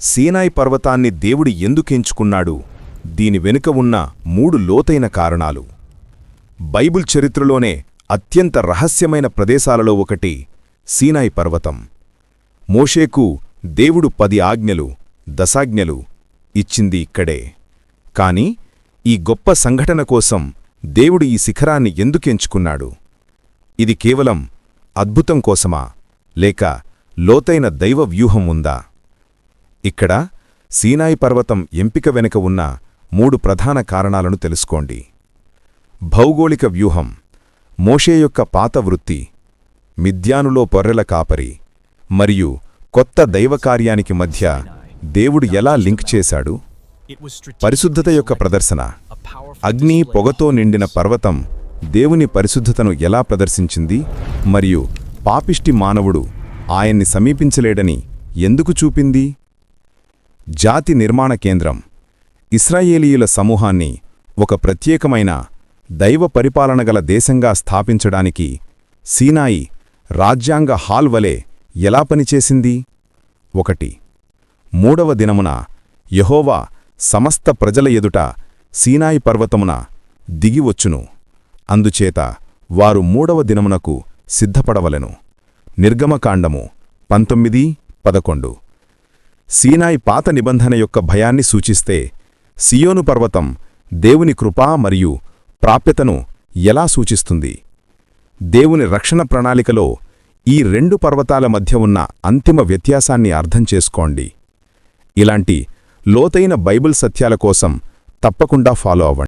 సీనాయి పర్వతాన్ని దేవుడు ఎందుకెంచుకున్నాడు? దీని వెనుక ఉన్న మూడు లోతైన కారణాలు. బైబిల్ చరిత్రలోనే అత్యంత రహస్యమైన ప్రదేశాలలో ఒకటి సీనాయి పర్వతం. మోషేకు దేవుడు పది ఆజ్ఞలు దశాజ్ఞలు ఇచ్చింది ఇక్కడే. కాని ఈ గొప్ప సంఘటన కోసం దేవుడు ఈ శిఖరాన్ని ఎందుకెంచుకున్నాడు? ఇది కేవలం అద్భుతం కోసమా? లేక లోతైన దైవ వ్యూహం ఉందా? ఇక్కడ సీనాయి పర్వతం ఎంపిక వెనుక ఉన్న మూడు ప్రధాన కారణాలను తెలుసుకోండి. భౌగోళిక వ్యూహం మోషే యొక్క పాత వృత్తి మిథ్యానులో పొర్రెల కాపరి మరియు కొత్త దైవకార్యానికి మధ్య దేవుడు ఎలా లింక్ చేశాడు? పరిశుద్ధత యొక్క ప్రదర్శన అగ్ని పొగతో నిండిన పర్వతం దేవుని పరిశుద్ధతను ఎలా ప్రదర్శించింది? మరియు పాపిష్టి మానవుడు ఆయన్ని సమీపించలేడని ఎందుకు చూపింది? జాతి నిర్మాణ కేంద్రం. ఇస్రాయేలీయుల సమూహాన్ని ఒక ప్రత్యేకమైన దైవ పరిపాలన గల దేశంగా స్థాపించడానికి సీనాయి రాజ్యాంగ హాల్ వలె ఎలా పనిచేసింది? ఒకటి. మూడవ దినమున యహోవా సమస్త ప్రజల ఎదుట సీనాయి పర్వతమున దిగివచ్చును అందుచేత వారు మూడవ దినమునకు సిద్ధపడవలెను. నిర్గమకాండము పంతొమ్మిది పదకొండు. సీనాయి పాత నిబంధన యొక్క భయాన్ని సూచిస్తే సియోను పర్వతం దేవుని కృపా మరియు ప్రాప్యతను ఎలా సూచిస్తుంది? దేవుని రక్షణ ప్రణాళికలో ఈ రెండు పర్వతాల మధ్య ఉన్న అంతిమ వ్యత్యాసాన్ని అర్థం చేసుకోండి. ఇలాంటి లోతైన బైబిల్ సత్యాల కోసం తప్పకుండా ఫాలో అవ్వండి.